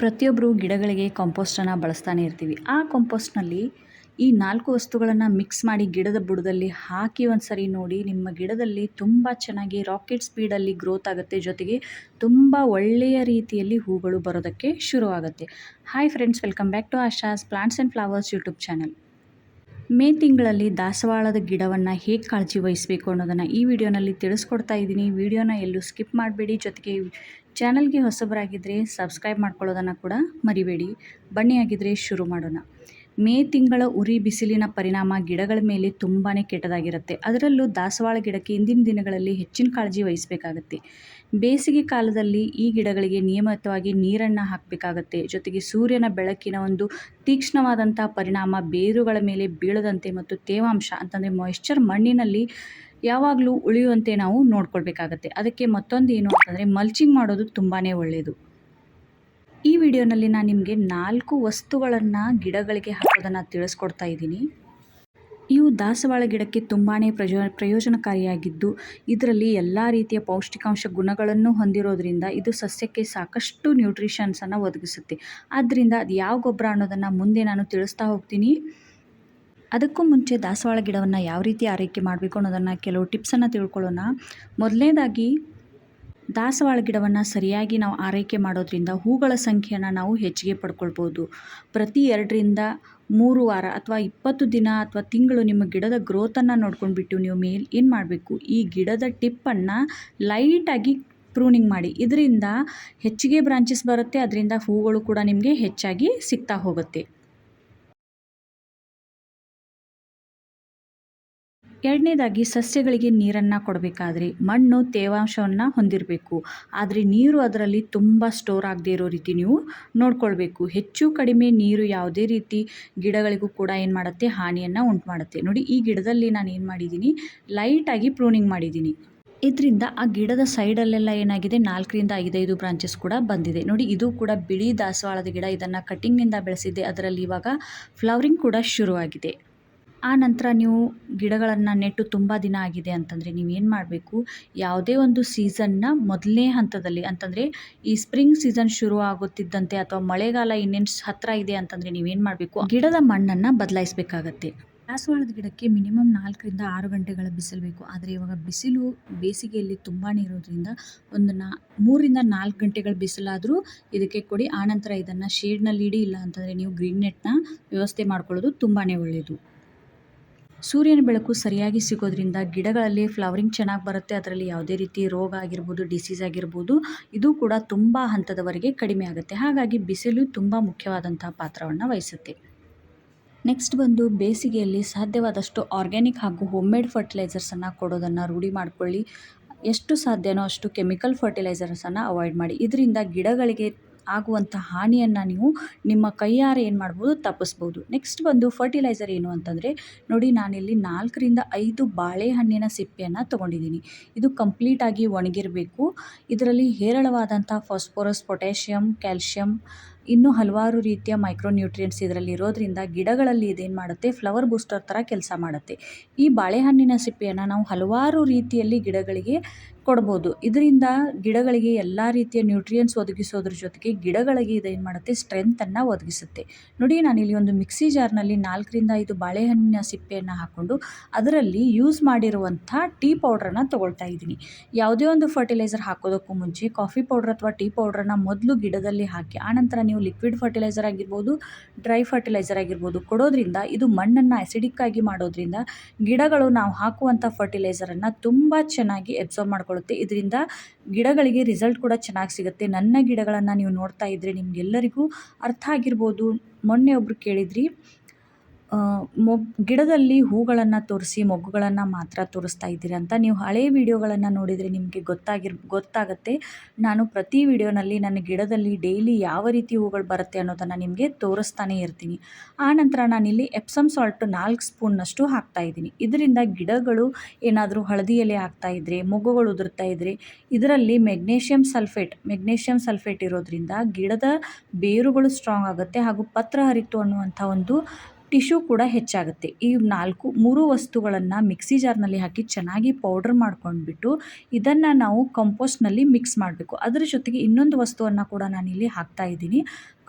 ಪ್ರತಿಯೊಬ್ಬರು ಗಿಡಗಳಿಗೆ ಕಾಂಪೋಸ್ಟನ್ನು ಬಳಸ್ತಾನೆ ಇರ್ತೀವಿ. ಆ ಕಾಂಪೋಸ್ಟ್ನಲ್ಲಿ ಈ ನಾಲ್ಕು ವಸ್ತುಗಳನ್ನು ಮಿಕ್ಸ್ ಮಾಡಿ ಗಿಡದ ಬುಡದಲ್ಲಿ ಹಾಕಿ ಒಂದು ಸರಿ ನೋಡಿ ನಿಮ್ಮ ಗಿಡದಲ್ಲಿ ತುಂಬ ಚೆನ್ನಾಗಿ ರಾಕೆಟ್ ಸ್ಪೀಡಲ್ಲಿ ಗ್ರೋತ್ ಆಗುತ್ತೆ. ಜೊತೆಗೆ ತುಂಬ ಒಳ್ಳೆಯ ರೀತಿಯಲ್ಲಿ ಹೂಗಳು ಬರೋದಕ್ಕೆ ಶುರುವಾಗುತ್ತೆ. Hi friends welcome back to Asha's plants and flowers YouTube channel May ತಿಂಗಳಲ್ಲಿ ದಾಸವಾಳದ ಗಿಡವನ್ನು ಹೇಗೆ ಕಾಳಜಿ ವಹಿಸಬೇಕು ಅನ್ನೋದನ್ನು ಈ ವಿಡಿಯೋನಲ್ಲಿ ತಿಳಿಸ್ಕೊಡ್ತಾ ಇದ್ದೀನಿ. ವಿಡಿಯೋನ ಎಲ್ಲೂ ಸ್ಕಿಪ್ ಮಾಡಬೇಡಿ. ಜೊತೆಗೆ ಚಾನಲ್ಗೆ ಹೊಸಬರಾಗಿದ್ದರೆ ಸಬ್ಸ್ಕ್ರೈಬ್ ಮಾಡ್ಕೊಳ್ಳೋದನ್ನು ಕೂಡ ಮರಿಬೇಡಿ. ಬನ್ನಿ ಆಗಿದ್ದರೆ ಶುರು ಮಾಡೋಣ. ಮೇ ತಿಂಗಳ ಉರಿ ಬಿಸಿಲಿನ ಪರಿಣಾಮ ಗಿಡಗಳ ಮೇಲೆ ತುಂಬಾ ಕೆಟ್ಟದಾಗಿರುತ್ತೆ. ಅದರಲ್ಲೂ ದಾಸವಾಳ ಗಿಡಕ್ಕೆ ಇಂದಿನ ದಿನಗಳಲ್ಲಿ ಹೆಚ್ಚಿನ ಕಾಳಜಿ ವಹಿಸಬೇಕಾಗತ್ತೆ. ಬೇಸಿಗೆ ಕಾಲದಲ್ಲಿ ಈ ಗಿಡಗಳಿಗೆ ನಿಯಮಿತವಾಗಿ ನೀರನ್ನು ಹಾಕಬೇಕಾಗತ್ತೆ. ಜೊತೆಗೆ ಸೂರ್ಯನ ಬೆಳಕಿನ ಒಂದು ತೀಕ್ಷ್ಣವಾದಂಥ ಪರಿಣಾಮ ಬೇರುಗಳ ಮೇಲೆ ಬೀಳದಂತೆ ಮತ್ತು ತೇವಾಂಶ, ಅಂತಂದರೆ ಮಾಯಿಶ್ಚರ್ ಮಣ್ಣಿನಲ್ಲಿ ಯಾವಾಗಲೂ ಉಳಿಯುವಂತೆ ನಾವು ನೋಡ್ಕೊಳ್ಬೇಕಾಗತ್ತೆ. ಅದಕ್ಕೆ ಮತ್ತೊಂದು ಏನು ಅಂತಂದರೆ ಮಲ್ಚಿಂಗ್ ಮಾಡೋದು ತುಂಬಾ ಒಳ್ಳೆಯದು ಈ ವಿಡಿಯೋನಲ್ಲಿ ನಾನು ನಿಮಗೆ ನಾಲ್ಕು ವಸ್ತುಗಳನ್ನು ಗಿಡಗಳಿಗೆ ಹಾಕೋದನ್ನು ತಿಳಿಸ್ಕೊಡ್ತಾ ಇದ್ದೀನಿ. ಇವು ದಾಸವಾಳ ಗಿಡಕ್ಕೆ ತುಂಬಾ ಪ್ರಯೋ ಪ್ರಯೋಜನಕಾರಿಯಾಗಿದ್ದು, ಇದರಲ್ಲಿ ಎಲ್ಲ ರೀತಿಯ ಪೌಷ್ಟಿಕಾಂಶ ಗುಣಗಳನ್ನು ಹೊಂದಿರೋದ್ರಿಂದ ಇದು ಸಸ್ಯಕ್ಕೆ ಸಾಕಷ್ಟು ನ್ಯೂಟ್ರಿಷನ್ಸನ್ನು ಒದಗಿಸುತ್ತೆ. ಆದ್ದರಿಂದ ಅದು ಯಾವ ಗೊಬ್ಬರ ಅನ್ನೋದನ್ನು ಮುಂದೆ ನಾನು ತಿಳಿಸ್ತಾ ಹೋಗ್ತೀನಿ. ಅದಕ್ಕೂ ಮುಂಚೆ ದಾಸವಾಳ ಗಿಡವನ್ನು ಯಾವ ರೀತಿ ಆರೈಕೆ ಮಾಡಬೇಕು ಅನ್ನೋದನ್ನು ಕೆಲವು ಟಿಪ್ಸನ್ನು ತಿಳ್ಕೊಳ್ಳೋಣ. ಮೊದಲನೇದಾಗಿ ದಾಸವಾಳ ಗಿಡವನ್ನು ಸರಿಯಾಗಿ ನಾವು ಆರೈಕೆ ಮಾಡೋದ್ರಿಂದ ಹೂಗಳ ಸಂಖ್ಯೆಯನ್ನು ನಾವು ಹೆಚ್ಚಿಗೆ ಪಡ್ಕೊಳ್ಬೋದು. ಪ್ರತಿ ಎರಡರಿಂದ ಮೂರು ವಾರ ಅಥವಾ ಇಪ್ಪತ್ತು ದಿನ ಅಥವಾ ತಿಂಗಳು ನಿಮ್ಮ ಗಿಡದ ಗ್ರೋತನ್ನು ನೋಡ್ಕೊಂಡ್ಬಿಟ್ಟು ನೀವು ಮೇಲ್ ಏನು ಮಾಡಬೇಕು? ಈ ಗಿಡದ ಟಿಪ್ಪನ್ನು ಲೈಟಾಗಿ ಪ್ರೂನಿಂಗ್ ಮಾಡಿ. ಇದರಿಂದ ಹೆಚ್ಚಿಗೆ ಬ್ರಾಂಚಸ್ ಬರುತ್ತೆ, ಅದರಿಂದ ಹೂಗಳು ಕೂಡ ನಿಮಗೆ ಹೆಚ್ಚಾಗಿ ಸಿಗ್ತಾ ಹೋಗುತ್ತೆ. ಎರಡನೇದಾಗಿ ಸಸ್ಯಗಳಿಗೆ ನೀರನ್ನು ಕೊಡಬೇಕಾದ್ರೆ ಮಣ್ಣು ತೇವಾಂಶವನ್ನು ಹೊಂದಿರಬೇಕು. ಆದರೆ ನೀರು ಅದರಲ್ಲಿ ತುಂಬ ಸ್ಟೋರ್ ಆಗದೆ ಇರೋ ರೀತಿ ನೀವು ನೋಡ್ಕೊಳ್ಬೇಕು. ಹೆಚ್ಚು ಕಡಿಮೆ ನೀರು ಯಾವುದೇ ರೀತಿ ಗಿಡಗಳಿಗೂ ಕೂಡ ಏನು ಮಾಡುತ್ತೆ? ಹಾನಿಯನ್ನು ಉಂಟು ಮಾಡುತ್ತೆ ನೋಡಿ, ಈ ಗಿಡದಲ್ಲಿ ನಾನು ಏನು ಮಾಡಿದ್ದೀನಿ? ಲೈಟಾಗಿ ಪ್ರೂನಿಂಗ್ ಮಾಡಿದ್ದೀನಿ. ಇದರಿಂದ ಆ ಗಿಡದ ಸೈಡಲ್ಲೆಲ್ಲ ಏನಾಗಿದೆ? ನಾಲ್ಕರಿಂದ ಐದೈದು ಬ್ರಾಂಚಸ್ ಕೂಡ ಬಂದಿದೆ. ನೋಡಿ, ಇದು ಕೂಡ ಬಿಳಿ ದಾಸವಾಳದ ಗಿಡ. ಇದನ್ನು ಕಟ್ಟಿಂಗ್ನಿಂದ ಬೆಳೆಸಿದ್ದೆ. ಅದರಲ್ಲಿ ಇವಾಗ ಫ್ಲವರಿಂಗ್ ಕೂಡ ಶುರುವಾಗಿದೆ. ಆ ನಂತರ ನೀವು ಗಿಡಗಳನ್ನು ನೆಟ್ಟು ತುಂಬ ದಿನ ಆಗಿದೆ ಅಂತಂದರೆ ನೀವು ಏನು ಮಾಡಬೇಕು? ಯಾವುದೇ ಒಂದು ಸೀಸನ್ನ ಮೊದಲನೇ ಹಂತದಲ್ಲಿ, ಅಂತಂದರೆ ಈ ಸ್ಪ್ರಿಂಗ್ ಸೀಸನ್ ಶುರು ಆಗುತ್ತಿದ್ದಂತೆ ಅಥವಾ ಮಳೆಗಾಲ ಇನ್ನೇನು ಹತ್ತಿರ ಇದೆ ಅಂತಂದರೆ ನೀವೇನು ಮಾಡಬೇಕು? ಗಿಡದ ಮಣ್ಣನ್ನು ಬದಲಾಯಿಸಬೇಕಾಗತ್ತೆ. ದಾಸವಾಳದ ಗಿಡಕ್ಕೆ ಮಿನಿಮಮ್ ನಾಲ್ಕರಿಂದ ಆರು ಗಂಟೆಗಳ ಬಿಸಿಲು ಬೇಕು. ಆದರೆ ಇವಾಗ ಬಿಸಿಲು ಬೇಸಿಗೆಯಲ್ಲಿ ತುಂಬಾ ಇರೋದ್ರಿಂದ ಒಂದು ನಾ ಮೂರಿಂದ ನಾಲ್ಕು ಗಂಟೆಗಳ ಬಿಸಿಲಾದರೂ ಇದಕ್ಕೆ ಕೊಡಿ. ಆನಂತರ ಇದನ್ನು ಶೇಡ್ನಲ್ಲಿ ಇಡಿ. ಇಲ್ಲ ಅಂತಂದರೆ ನೀವು ಗ್ರೀನ್ ನೆಟ್ನ ವ್ಯವಸ್ಥೆ ಮಾಡ್ಕೊಳ್ಳೋದು ತುಂಬಾ ಒಳ್ಳೆಯದು ಸೂರ್ಯನ ಬೆಳಕು ಸರಿಯಾಗಿ ಸಿಗೋದ್ರಿಂದ ಗಿಡಗಳಲ್ಲಿ ಫ್ಲವರಿಂಗ್ ಚೆನ್ನಾಗಿ ಬರುತ್ತೆ. ಅದರಲ್ಲಿ ಯಾವುದೇ ರೀತಿ ರೋಗ ಆಗಿರ್ಬೋದು ಡಿಸೀಸ್ ಆಗಿರ್ಬೋದು, ಇದು ಕೂಡ ತುಂಬ ಹಂತದವರೆಗೆ ಕಡಿಮೆ ಆಗುತ್ತೆ. ಹಾಗಾಗಿ ಬಿಸಿಲು ತುಂಬ ಮುಖ್ಯವಾದಂತಹ ಪಾತ್ರವನ್ನು ವಹಿಸುತ್ತೆ. ನೆಕ್ಸ್ಟ್ ಬಂದು ಬೇಸಿಗೆಯಲ್ಲಿ ಸಾಧ್ಯವಾದಷ್ಟು ಆರ್ಗ್ಯಾನಿಕ್ ಹಾಗೂ ಹೋಮ್ ಮೇಡ್ ಫರ್ಟಿಲೈಸರ್ಸನ್ನು ಕೊಡೋದನ್ನು ರೂಢಿ ಮಾಡಿಕೊಳ್ಳಿ. ಎಷ್ಟು ಸಾಧ್ಯನೋ ಅಷ್ಟು ಕೆಮಿಕಲ್ ಫರ್ಟಿಲೈಸರ್ಸನ್ನು ಅವಾಯ್ಡ್ ಮಾಡಿ. ಇದರಿಂದ ಗಿಡಗಳಿಗೆ ಆಗುವಂಥ ಹಾನಿಯನ್ನು ನೀವು ನಿಮ್ಮ ಕೈಯಾರೆ ಏನು ಮಾಡ್ಬೋದು ತಪ್ಪಿಸ್ಬೋದು. ನೆಕ್ಸ್ಟ್ ಬಂದು ಫರ್ಟಿಲೈಸರ್ ಏನು ಅಂತಂದರೆ, ನೋಡಿ ನಾನಿಲ್ಲಿ ನಾಲ್ಕರಿಂದ ಐದು ಬಾಳೆಹಣ್ಣಿನ ಸಿಪ್ಪೆಯನ್ನು ತೊಗೊಂಡಿದ್ದೀನಿ. ಇದು ಕಂಪ್ಲೀಟಾಗಿ ಒಣಗಿರಬೇಕು. ಇದರಲ್ಲಿ ಹೇರಳವಾದಂಥ ಫಾಸ್ಫೋರಸ್ ಪೊಟ್ಯಾಷಿಯಮ್ ಕ್ಯಾಲ್ಶಿಯಮ್ ಇನ್ನೂ ಹಲವಾರು ರೀತಿಯ ಮೈಕ್ರೋ ನ್ಯೂಟ್ರಿಯೆಂಟ್ಸ್ ಇದರಲ್ಲಿ ಇರೋದ್ರಿಂದ ಗಿಡಗಳಲ್ಲಿ ಇದೇನು ಮಾಡುತ್ತೆ? ಫ್ಲವರ್ ಬೂಸ್ಟರ್ ಥರ ಕೆಲಸ ಮಾಡುತ್ತೆ. ಈ ಬಾಳೆಹಣ್ಣಿನ ಸಿಪ್ಪೆಯನ್ನು ನಾವು ಹಲವಾರು ರೀತಿಯಲ್ಲಿ ಗಿಡಗಳಿಗೆ ಕೊಡ್ಬೋದು. ಇದರಿಂದ ಗಿಡಗಳಿಗೆ ಎಲ್ಲ ರೀತಿಯ ನ್ಯೂಟ್ರಿಯೆಂಟ್ಸ್ ಒದಗಿಸೋದ್ರ ಜೊತೆಗೆ ಗಿಡಗಳಿಗೆ ಇದೇನು ಮಾಡುತ್ತೆ? ಸ್ಟ್ರೆಂತನ್ನು ಒದಗಿಸುತ್ತೆ. ನೋಡಿ, ನಾನಿಲ್ಲಿ ಒಂದು ಮಿಕ್ಸಿ ಜಾರ್ನಲ್ಲಿ ನಾಲ್ಕರಿಂದ ಐದು ಬಾಳೆಹಣ್ಣಿನ ಸಿಪ್ಪೆಯನ್ನು ಹಾಕ್ಕೊಂಡು ಅದರಲ್ಲಿ ಯೂಸ್ ಮಾಡಿರುವಂಥ ಟೀ ಪೌಡ್ರನ್ನು ತೊಗೊಳ್ತಾ ಇದ್ದೀನಿ. ಯಾವುದೇ ಒಂದು ಫರ್ಟಿಲೈಸರ್ ಹಾಕೋದಕ್ಕೂ ಮುಂಚೆ ಕಾಫಿ ಪೌಡ್ರ್ ಅಥವಾ ಟೀ ಪೌಡ್ರನ್ನು ಮೊದಲು ಗಿಡದಲ್ಲಿ ಹಾಕಿ ಆನಂತರ ನೀವು ಲಿಕ್ವಿಡ್ ಫರ್ಟಿಲೈಸರ್ ಆಗಿರ್ಬೋದು ಡ್ರೈ ಫರ್ಟಿಲೈಸರ್ ಆಗಿರ್ಬೋದು ಕೊಡೋದ್ರಿಂದ, ಇದು ಮಣ್ಣನ್ನು ಅಸಿಡಿಕ್ ಆಗಿ ಮಾಡೋದ್ರಿಂದ ಗಿಡಗಳು ನಾವು ಹಾಕುವಂಥ ಫರ್ಟಿಲೈಸರನ್ನು ತುಂಬ ಚೆನ್ನಾಗಿ ಎಬ್ಸರ್ವ್ ಮಾಡ್ಕೊಳ್ಳುತ್ತೆ. ಇದರಿಂದ ಗಿಡಗಳಿಗೆ ರಿಸಲ್ಟ್ ಕೂಡ ಚೆನ್ನಾಗಿ ಸಿಗುತ್ತೆ. ನನ್ನ ಗಿಡಗಳನ್ನು ನೀವು ನೋಡ್ತಾ ಇದ್ದರೆ ನಿಮಗೆಲ್ಲರಿಗೂ ಅರ್ಥ ಆಗಿರ್ಬೋದು. ಮೊನ್ನೆ ಒಬ್ಬರು ಕೇಳಿದ್ರಿ ಮೊಗ್, ಗಿಡದಲ್ಲಿ ಹೂಗಳನ್ನು ತೋರಿಸಿ, ಮೊಗ್ಗುಗಳನ್ನು ಮಾತ್ರ ತೋರಿಸ್ತಾ ಇದ್ದೀರ ಅಂತ. ನೀವು ಹಳೆ ವೀಡಿಯೋಗಳನ್ನು ನೋಡಿದರೆ ನಿಮಗೆ ಗೊತ್ತಾಗಿರ್, ಗೊತ್ತಾಗುತ್ತೆ. ನಾನು ಪ್ರತಿ ವಿಡಿಯೋನಲ್ಲಿ ನನ್ನ ಗಿಡದಲ್ಲಿ ಡೈಲಿ ಯಾವ ರೀತಿ ಹೂಗಳು ಬರುತ್ತೆ ಅನ್ನೋದನ್ನು ನಿಮಗೆ ತೋರಿಸ್ತಾನೆ ಇರ್ತೀನಿ. ಆನಂತರ ನಾನಿಲ್ಲಿ ಎಪ್ಸಮ್ ಸಾಲ್ಟ್ ನಾಲ್ಕು ಸ್ಪೂನ್ನಷ್ಟು ಹಾಕ್ತಾ ಇದ್ದೀನಿ. ಇದರಿಂದ ಗಿಡಗಳು ಏನಾದರೂ ಹಳದಿ ಎಲೆ ಇದ್ದರೆ ಮೊಗ್ಗುಗಳು ಉದುರ್ತಾ ಇದ್ದರೆ ಇದರಲ್ಲಿ ಮೆಗ್ನೇಷಿಯಂ ಸಲ್ಫೇಟ್ ಮೆಗ್ನೇಷಿಯಂ ಸಲ್ಫೇಟ್ ಇರೋದ್ರಿಂದ ಗಿಡದ ಬೇರುಗಳು ಸ್ಟ್ರಾಂಗ್ ಆಗುತ್ತೆ ಹಾಗೂ ಪತ್ರ ಹರಿತು ಅನ್ನುವಂಥ ಒಂದು ಟಿಶ್ಯೂ ಕೂಡ ಹೆಚ್ಚಾಗುತ್ತೆ. ಈ ನಾಲ್ಕು, ಮೂರು ವಸ್ತುಗಳನ್ನು ಮಿಕ್ಸಿ ಜಾರ್ನಲ್ಲಿ ಹಾಕಿ ಚೆನ್ನಾಗಿ ಪೌಡ್ರ್ ಮಾಡ್ಕೊಂಡ್ಬಿಟ್ಟು ಇದನ್ನು ನಾವು ಕಂಪೋಸ್ಟ್ನಲ್ಲಿ ಮಿಕ್ಸ್ ಮಾಡಬೇಕು. ಅದರ ಜೊತೆಗೆ ಇನ್ನೊಂದು ವಸ್ತುವನ್ನು ಕೂಡ ನಾನಿಲ್ಲಿ ಹಾಕ್ತಾ ಇದ್ದೀನಿ.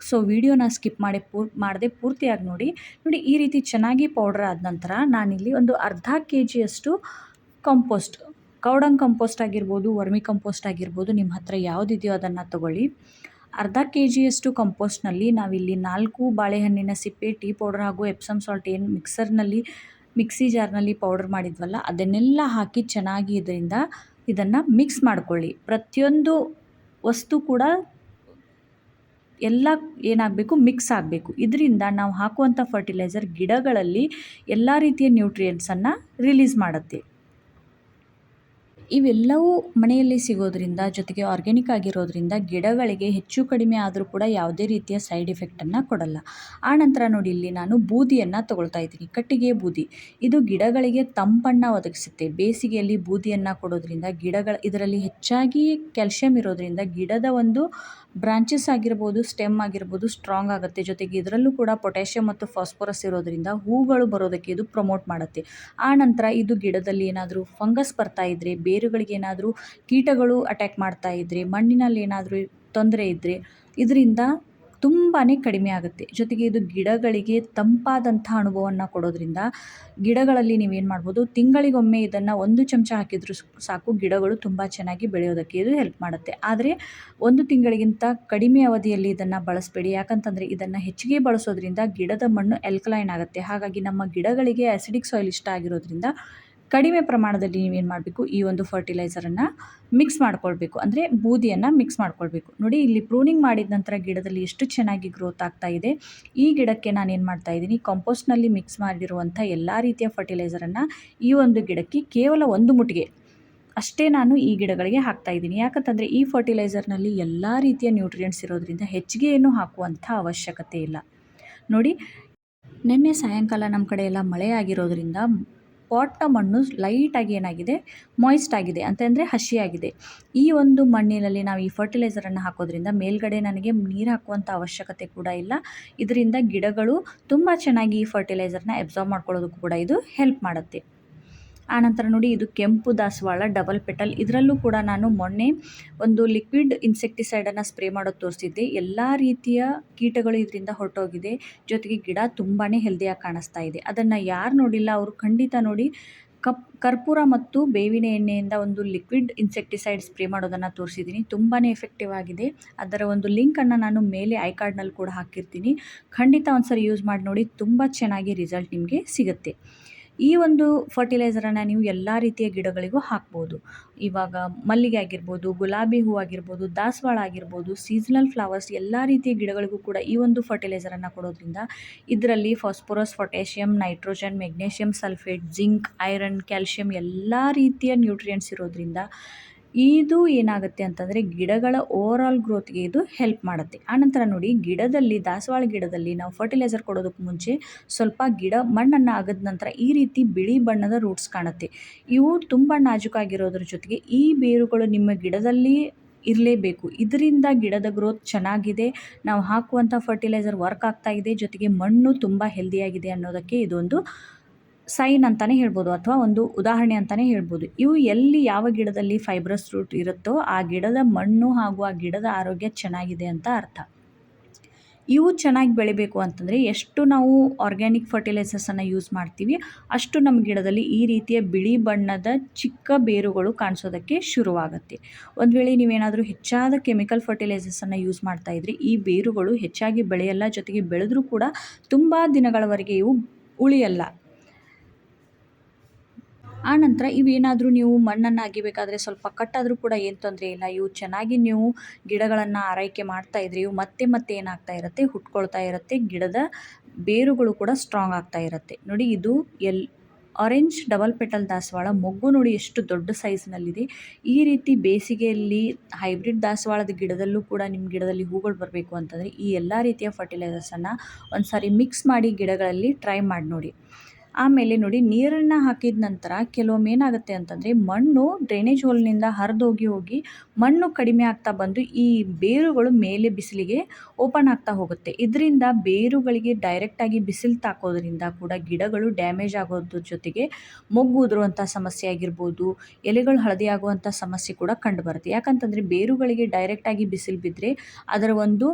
ಸೊ, ವಿಡಿಯೋನ ಸ್ಕಿಪ್ ಮಾಡಿ ಪೂರ್ ಮಾಡದೆ ಪೂರ್ತಿಯಾಗಿ ನೋಡಿ. ನೋಡಿ, ಈ ರೀತಿ ಚೆನ್ನಾಗಿ ಪೌಡ್ರ್ ಆದ ನಂತರ ನಾನಿಲ್ಲಿ ಒಂದು ಅರ್ಧ ಕೆ ಜಿಯಷ್ಟು ಕಂಪೋಸ್ಟ್, ಕೌಡಂಗ್ ಕಂಪೋಸ್ಟ್ ಆಗಿರ್ಬೋದು, ವರ್ಮಿ ಕಂಪೋಸ್ಟ್ ಆಗಿರ್ಬೋದು ನಿಮ್ಮ ಹತ್ರ ಯಾವುದಿದೆಯೋ ಅದನ್ನು ತಗೊಳ್ಳಿ. ಅರ್ಧ ಕೆ ಜಿಯಷ್ಟು ಕಂಪೋಸ್ಟ್ನಲ್ಲಿ ನಾವಿಲ್ಲಿ ನಾಲ್ಕು ಬಾಳೆಹಣ್ಣಿನ ಸಿಪ್ಪೆ, ಟೀ ಪೌಡರ್ ಹಾಗೂ ಎಪ್ಸಮ್ ಸಾಲ್ಟ್ ಏನು ಮಿಕ್ಸರ್ನಲ್ಲಿ, ಮಿಕ್ಸಿ ಜಾರ್ನಲ್ಲಿ ಪೌಡರ್ ಮಾಡಿದ್ವಲ್ಲ, ಅದನ್ನೆಲ್ಲ ಹಾಕಿ ಚೆನ್ನಾಗಿ ಇದರಿಂದ ಇದನ್ನು ಮಿಕ್ಸ್ ಮಾಡ್ಕೊಳ್ಳಿ. ಪ್ರತಿಯೊಂದು ವಸ್ತು ಕೂಡ ಎಲ್ಲ ಏನಾಗಬೇಕು, ಮಿಕ್ಸ್ ಆಗಬೇಕು. ಇದರಿಂದ ನಾವು ಹಾಕುವಂಥ ಫರ್ಟಿಲೈಸರ್ ಗಿಡಗಳಲ್ಲಿ ಎಲ್ಲ ರೀತಿಯ ನ್ಯೂಟ್ರಿಯೆಂಟ್ಸನ್ನು ರಿಲೀಸ್ ಮಾಡುತ್ತೆ. ಇವೆಲ್ಲವೂ ಮನೆಯಲ್ಲಿ ಸಿಗೋದ್ರಿಂದ, ಜೊತೆಗೆ ಆರ್ಗ್ಯಾನಿಕ್ ಆಗಿರೋದ್ರಿಂದ ಗಿಡಗಳಿಗೆ ಹೆಚ್ಚು ಕಡಿಮೆ ಆದರೂ ಕೂಡ ಯಾವುದೇ ರೀತಿಯ ಸೈಡ್ ಎಫೆಕ್ಟನ್ನು ಕೊಡಲ್ಲ. ಆನಂತರ ನೋಡಿ, ಇಲ್ಲಿ ನಾನು ಬೂದಿಯನ್ನು ತಗೊಳ್ತಾ ಇದ್ದೀನಿ. ಕಟ್ಟಿಗೆ ಬೂದಿ. ಇದು ಗಿಡಗಳಿಗೆ ತಂಪನ್ನು ಒದಗಿಸುತ್ತೆ. ಬೇಸಿಗೆಯಲ್ಲಿ ಬೂದಿಯನ್ನು ಕೊಡೋದ್ರಿಂದ ಗಿಡಗಳ, ಇದರಲ್ಲಿ ಹೆಚ್ಚಾಗಿ ಕ್ಯಾಲ್ಶಿಯಂ ಇರೋದ್ರಿಂದ ಗಿಡದ ಒಂದು ಬ್ರಾಂಚಸ್ ಆಗಿರ್ಬೋದು ಸ್ಟೆಮ್ ಆಗಿರ್ಬೋದು ಸ್ಟ್ರಾಂಗ್ ಆಗುತ್ತೆ. ಜೊತೆಗೆ ಇದರಲ್ಲೂ ಕೂಡ ಪೊಟ್ಯಾಷಿಯಂ ಮತ್ತು ಫಾಸ್ಫರಸ್ ಇರೋದ್ರಿಂದ ಹೂಗಳು ಬರೋದಕ್ಕೆ ಇದು ಪ್ರಮೋಟ್ ಮಾಡುತ್ತೆ. ಆ ನಂತರ ಇದು ಗಿಡದಲ್ಲಿ ಏನಾದರೂ ಫಂಗಸ್ ಬರ್ತಾ ಇದ್ದರೆ ಬೇರುಗಳಿಗೆ ಏನಾದರೂ ಕೀಟಗಳು ಅಟ್ಯಾಕ್ ಮಾಡ್ತಾ ಇದ್ದರೆ ಮಣ್ಣಿನಲ್ಲಿ ಏನಾದರೂ ತೊಂದರೆ ಇದ್ದರೆ ಇದರಿಂದ ತುಂಬಾ ಕಡಿಮೆ ಆಗುತ್ತೆ. ಜೊತೆಗೆ ಇದು ಗಿಡಗಳಿಗೆ ತಂಪಾದಂಥ ಅನುಭವವನ್ನು ಕೊಡೋದ್ರಿಂದ ಗಿಡಗಳಲ್ಲಿ ನೀವೇನು ಮಾಡ್ಬೋದು, ತಿಂಗಳಿಗೊಮ್ಮೆ ಇದನ್ನು ಒಂದು ಚಮಚ ಹಾಕಿದರೂ ಸಾಕು, ಗಿಡಗಳು ತುಂಬ ಚೆನ್ನಾಗಿ ಬೆಳೆಯೋದಕ್ಕೆ ಇದು ಹೆಲ್ಪ್ ಮಾಡುತ್ತೆ. ಆದರೆ ಒಂದು ತಿಂಗಳಿಗಿಂತ ಕಡಿಮೆ ಅವಧಿಯಲ್ಲಿ ಇದನ್ನು ಬಳಸಬೇಡಿ. ಯಾಕಂತಂದರೆ ಇದನ್ನು ಹೆಚ್ಚಿಗೆ ಬಳಸೋದ್ರಿಂದ ಗಿಡದ ಮಣ್ಣು ಎಲ್ಕಲೈನ್ ಆಗುತ್ತೆ. ಹಾಗಾಗಿ ನಮ್ಮ ಗಿಡಗಳಿಗೆ ಆ್ಯಸಿಡಿಕ್ ಸಾಯಿಲ್ ಇಷ್ಟ ಆಗಿರೋದ್ರಿಂದ ಕಡಿಮೆ ಪ್ರಮಾಣದಲ್ಲಿ ನೀವೇನು ಮಾಡಬೇಕು, ಈ ಒಂದು ಫರ್ಟಿಲೈಸರನ್ನು ಮಿಕ್ಸ್ ಮಾಡ್ಕೊಳ್ಬೇಕು. ಅಂದರೆ ಬೂದಿಯನ್ನು ಮಿಕ್ಸ್ ಮಾಡ್ಕೊಳ್ಬೇಕು. ನೋಡಿ, ಇಲ್ಲಿ ಪ್ರೂನಿಂಗ್ ಮಾಡಿದ ನಂತರ ಗಿಡದಲ್ಲಿ ಎಷ್ಟು ಚೆನ್ನಾಗಿ ಗ್ರೋತ್ ಆಗ್ತಾ ಇದೆ. ಈ ಗಿಡಕ್ಕೆ ನಾನು ಏನು ಮಾಡ್ತಾ ಇದ್ದೀನಿ ಕಾಂಪೋಸ್ಟ್ನಲ್ಲಿ ಮಿಕ್ಸ್ ಮಾಡಿರುವಂಥ ಎಲ್ಲ ರೀತಿಯ ಫರ್ಟಿಲೈಸರನ್ನು ಈ ಒಂದು ಗಿಡಕ್ಕೆ ಕೇವಲ ಒಂದು ಮುಟ್ಟಿಗೆ ಅಷ್ಟೇ ನಾನು ಈ ಗಿಡಗಳಿಗೆ ಹಾಕ್ತಾ ಇದ್ದೀನಿ. ಯಾಕಂತಂದರೆ ಈ ಫರ್ಟಿಲೈಸರ್ನಲ್ಲಿ ಎಲ್ಲ ರೀತಿಯ ನ್ಯೂಟ್ರಿಯೆಂಟ್ಸ್ ಇರೋದ್ರಿಂದ ಹೆಚ್ಚಿಗೆ ಏನು ಹಾಕುವಂಥ ಅವಶ್ಯಕತೆ ಇಲ್ಲ. ನೋಡಿ, ನಿನ್ನೆ ಸಾಯಂಕಾಲ ನಮ್ಮ ಕಡೆ ಎಲ್ಲ ಮಳೆ ಆಗಿರೋದ್ರಿಂದ ಪಾಟ್ನ ಮಣ್ಣು ಲೈಟಾಗಿ ಏನಾಗಿದೆ? ಮಾಯ್ಸ್ಟ್ ಆಗಿದೆ. ಅಂತಂದರೆ ಹಸಿಯಾಗಿದೆ. ಈ ಒಂದು ಮಣ್ಣಿನಲ್ಲಿ ನಾವು ಈ ಫರ್ಟಿಲೈಸರನ್ನು ಹಾಕೋದ್ರಿಂದ ಮೇಲ್ಗಡೆ ನನಗೆ ನೀರು ಹಾಕುವಂಥ ಅವಶ್ಯಕತೆ ಕೂಡ ಇಲ್ಲ. ಇದರಿಂದ ಗಿಡಗಳು ತುಂಬ ಚೆನ್ನಾಗಿ ಈ ಫರ್ಟಿಲೈಸರ್ನ ಎಬ್ಸಾರ್ವ್ ಮಾಡ್ಕೊಳ್ಳೋದಕ್ಕೂ ಕೂಡ ಇದು ಹೆಲ್ಪ್ ಮಾಡುತ್ತೆ. ಆನಂತರ ನೋಡಿ ಇದು ಕೆಂಪು ದಾಸವಾಳ ಡಬಲ್ ಪೆಟಲ್ ಇದರಲ್ಲೂ ಕೂಡ ನಾನು ಮೊನ್ನೆ ಒಂದು ಲಿಕ್ವಿಡ್ ಇನ್ಸೆಕ್ಟಿಸೈಡನ್ನು ಸ್ಪ್ರೇ ಮಾಡೋದು ತೋರಿಸಿದ್ದೆ. ಎಲ್ಲ ರೀತಿಯ ಕೀಟಗಳು ಇದರಿಂದ ಹೊರಟೋಗಿದೆ. ಜೊತೆಗೆ ಗಿಡ ತುಂಬಾ ಹೆಲ್ದಿಯಾಗಿ ಕಾಣಿಸ್ತಾ ಇದೆ. ಅದನ್ನು ಯಾರು ನೋಡಿಲ್ಲ, ಅವರು ಖಂಡಿತ ನೋಡಿ ಕಪ್, ಕರ್ಪೂರ ಮತ್ತು ಬೇವಿನ ಎಣ್ಣೆಯಿಂದ ಒಂದು ಲಿಕ್ವಿಡ್ ಇನ್ಸೆಕ್ಟಿಸೈಡ್ ಸ್ಪ್ರೇ ಮಾಡೋದನ್ನು ತೋರಿಸಿದ್ದೀನಿ. ತುಂಬಾ ಎಫೆಕ್ಟಿವ್ ಆಗಿದೆ. ಅದರ ಒಂದು ಲಿಂಕನ್ನು ನಾನು ಮೇಲೆ ಐ ಕಾರ್ಡ್ನಲ್ಲಿ ಕೂಡ ಹಾಕಿರ್ತೀನಿ. ಖಂಡಿತ ಒಂದು ಸರಿ ಯೂಸ್ ಮಾಡಿ ನೋಡಿ, ತುಂಬ ಚೆನ್ನಾಗಿ ರಿಸಲ್ಟ್ ನಿಮಗೆ ಸಿಗುತ್ತೆ. ಈ ಒಂದು ಫರ್ಟಿಲೈಸರನ್ನು ನೀವು ಎಲ್ಲ ರೀತಿಯ ಗಿಡಗಳಿಗೂ ಹಾಕ್ಬೋದು. ಇವಾಗ ಮಲ್ಲಿಗೆ ಆಗಿರ್ಬೋದು, ಗುಲಾಬಿ ಹೂ ಆಗಿರ್ಬೋದು, ದಾಸವಾಳ ಆಗಿರ್ಬೋದು ಸೀಸನಲ್ ಫ್ಲವರ್ಸ್ ಎಲ್ಲ ರೀತಿಯ ಗಿಡಗಳಿಗೂ ಕೂಡ ಈ ಒಂದು ಫರ್ಟಿಲೈಸರನ್ನು ಕೊಡೋದ್ರಿಂದ ಇದರಲ್ಲಿ phosphorus potassium nitrogen magnesium sulphate zinc iron calcium ಎಲ್ಲ ರೀತಿಯ ನ್ಯೂಟ್ರಿಯೆಂಟ್ಸ್ ಇರೋದ್ರಿಂದ ಇದು ಏನಾಗುತ್ತೆ ಅಂತಂದರೆ ಗಿಡಗಳ ಓವರ್ ಆಲ್ ಗ್ರೋತ್ಗೆ ಇದು ಹೆಲ್ಪ್ ಮಾಡುತ್ತೆ. ಆನಂತರ ನೋಡಿ, ಗಿಡದಲ್ಲಿ, ದಾಸವಾಳ ಗಿಡದಲ್ಲಿ ನಾವು ಫರ್ಟಿಲೈಸರ್ ಕೊಡೋದಕ್ಕೆ ಮುಂಚೆ ಸ್ವಲ್ಪ ಗಿಡ ಮಣ್ಣನ್ನು ಆಗದ ನಂತರ ಈ ರೀತಿ ಬಿಳಿ ಬಣ್ಣದ ರೂಟ್ಸ್ ಕಾಣುತ್ತೆ. ಇವು ತುಂಬ ನಾಜೂಕಾಗಿರೋದ್ರ ಜೊತೆಗೆ ಈ ಬೇರುಗಳು ನಿಮ್ಮ ಗಿಡದಲ್ಲಿ ಇರಲೇಬೇಕು. ಇದರಿಂದ ಗಿಡದ ಗ್ರೋತ್ ಚೆನ್ನಾಗಿದೆ, ನಾವು ಹಾಕುವಂಥ ಫರ್ಟಿಲೈಸರ್ ವರ್ಕ್ ಆಗ್ತಾ ಇದೆ, ಜೊತೆಗೆ ಮಣ್ಣು ತುಂಬ ಹೆಲ್ದಿಯಾಗಿದೆ ಅನ್ನೋದಕ್ಕೆ ಇದೊಂದು ಸೈನ್ ಅಂತಲೇ ಹೇಳ್ಬೋದು ಅಥವಾ ಒಂದು ಉದಾಹರಣೆ ಅಂತಲೇ ಹೇಳ್ಬೋದು. ಇವು ಎಲ್ಲಿ ಯಾವ ಗಿಡದಲ್ಲಿ ಫೈಬ್ರಸ್ ರೂಟ್ ಇರುತ್ತೋ ಆ ಗಿಡದ ಮಣ್ಣು ಹಾಗೂ ಆ ಗಿಡದ ಆರೋಗ್ಯ ಚೆನ್ನಾಗಿದೆ ಅಂತ ಅರ್ಥ. ಇವು ಚೆನ್ನಾಗಿ ಬೆಳಿಬೇಕು ಅಂತಂದರೆ ಎಷ್ಟು ನಾವು ಆರ್ಗ್ಯಾನಿಕ್ ಫರ್ಟಿಲೈಸರ್ಸನ್ನು ಯೂಸ್ ಮಾಡ್ತೀವಿ, ಅಷ್ಟು ನಮ್ಮ ಗಿಡದಲ್ಲಿ ಈ ರೀತಿಯ ಬಿಳಿ ಬಣ್ಣದ ಚಿಕ್ಕ ಬೇರುಗಳು ಕಾಣಿಸೋದಕ್ಕೆ ಶುರುವಾಗುತ್ತೆ. ಒಂದು ವೇಳೆ ನೀವೇನಾದರೂ ಹೆಚ್ಚಾದ ಕೆಮಿಕಲ್ ಫರ್ಟಿಲೈಸರ್ಸನ್ನು ಯೂಸ್ ಮಾಡ್ತಾ ಇದ್ರಿ ಈ ಬೇರುಗಳು ಹೆಚ್ಚಾಗಿ ಬೆಳೆಯಲ್ಲ, ಜೊತೆಗೆ ಬೆಳೆದರೂ ಕೂಡ ತುಂಬ ದಿನಗಳವರೆಗೆ ಇವು ಉಳಿಯಲ್ಲ. ಆನಂತರ ಇವೇನಾದರೂ ನೀವು ಮಣ್ಣನ್ನು ಅಗಿಬೇಕಾದ್ರೆ ಸ್ವಲ್ಪ ಕಟ್ಟಾದರೂ ಕೂಡ ಏನು ತೊಂದರೆ ಇಲ್ಲ. ಇವು ಚೆನ್ನಾಗಿ ನೀವು ಗಿಡಗಳನ್ನು ಆರೈಕೆ ಮಾಡ್ತಾ ಇದ್ರಿ, ಇವು ಮತ್ತೆ ಮತ್ತೆ ಏನಾಗ್ತಾ ಇರುತ್ತೆ? ಹುಟ್ಕೊಳ್ತಾ ಇರುತ್ತೆ. ಗಿಡದ ಬೇರುಗಳು ಕೂಡ ಸ್ಟ್ರಾಂಗ್ ಆಗ್ತಾ ಇರುತ್ತೆ. ನೋಡಿ, ಇದು ಎಲ್ ಆರೆಂಜ್ ಡಬಲ್ ಪೆಟಲ್ ದಾಸವಾಳ ಮೊಗ್ಗು ನೋಡಿ ಎಷ್ಟು ದೊಡ್ಡ ಸೈಜ್ನಲ್ಲಿದೆ ಈ ರೀತಿ ಬೇಸಿಗೆಯಲ್ಲಿ ಹೈಬ್ರಿಡ್ ದಾಸವಾಳದ ಗಿಡದಲ್ಲೂ ಕೂಡ ನಿಮ್ಮ ಗಿಡದಲ್ಲಿ ಹೂಗಳು ಬರಬೇಕು ಅಂತಂದರೆ ಈ ಎಲ್ಲ ರೀತಿಯ ಫರ್ಟಿಲೈಸರ್ಸನ್ನು ಒಂದು ಸಾರಿ ಮಿಕ್ಸ್ ಮಾಡಿ ಗಿಡಗಳಲ್ಲಿ ಟ್ರೈ ಮಾಡಿ ನೋಡಿ. ಆಮೇಲೆ ನೋಡಿ ನೀರನ್ನು ಹಾಕಿದ ನಂತರ ಕೆಲವೊಮ್ಮೆ ಏನಾಗುತ್ತೆ ಅಂತಂದರೆ ಮಣ್ಣು ಡ್ರೈನೇಜ್ ಹೋಲ್ನಿಂದ ಹರಿದೋಗಿ ಹೋಗಿ ಮಣ್ಣು ಕಡಿಮೆ ಆಗ್ತಾ ಬಂದು ಈ ಬೇರುಗಳು ಮೇಲೆ ಬಿಸಿಲಿಗೆ ಓಪನ್ ಆಗ್ತಾ ಹೋಗುತ್ತೆ. ಇದರಿಂದ ಬೇರುಗಳಿಗೆ ಡೈರೆಕ್ಟಾಗಿ ಬಿಸಿಲು ತಾಕೋದ್ರಿಂದ ಕೂಡ ಗಿಡಗಳು ಡ್ಯಾಮೇಜ್ ಆಗೋದ್ರ ಜೊತೆಗೆ ಮೊಗ್ಗು ಉದುರುವಂಥ ಸಮಸ್ಯೆ ಆಗಿರ್ಬೋದು, ಎಲೆಗಳು ಹಳದಿ ಆಗುವಂಥ ಸಮಸ್ಯೆ ಕೂಡ ಕಂಡುಬರುತ್ತೆ ಯಾಕಂತಂದರೆ ಬೇರುಗಳಿಗೆ ಡೈರೆಕ್ಟಾಗಿ ಬಿಸಿಲು ಬಿದ್ದರೆ ಅದರ ಒಂದು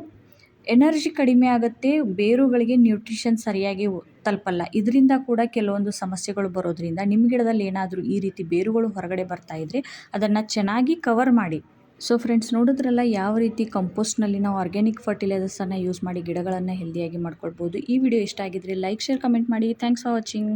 ಎನರ್ಜಿ ಕಡಿಮೆ ಆಗುತ್ತೆ, ಬೇರುಗಳಿಗೆ ನ್ಯೂಟ್ರಿಷನ್ ಸರಿಯಾಗಿ ತಲುಪಲ್ಲ. ಇದರಿಂದ ಕೂಡ ಕೆಲವೊಂದು ಸಮಸ್ಯೆಗಳು ಬರೋದ್ರಿಂದ ನಿಮ್ಮ ಗಿಡದಲ್ಲಿ ಏನಾದರೂ ಈ ರೀತಿ ಬೇರುಗಳು ಹೊರಗಡೆ ಬರ್ತಾ ಇದ್ದರೆ ಅದನ್ನು ಚೆನ್ನಾಗಿ ಕವರ್ ಮಾಡಿ. ಸೊ ಫ್ರೆಂಡ್ಸ್ ನೋಡಿದ್ರಲ್ಲ ಯಾವ ರೀತಿ ಕಂಪೋಸ್ಟ್ನಲ್ಲಿ ನಾವು ಆರ್ಗ್ಯಾನಿಕ್ ಫರ್ಟಿಲೈಸರ್ಸನ್ನು ಯೂಸ್ ಮಾಡಿ ಗಿಡಗಳನ್ನು ಹೆಲ್ದಿಯಾಗಿ ಮಾಡ್ಕೊಳ್ಬೋದು. ಈ ವಿಡಿಯೋ ಇಷ್ಟ ಆಗಿದ್ರೆ ಲೈಕ್ ಶೇರ್ ಕಮೆಂಟ್ ಮಾಡಿ. Thanks for watching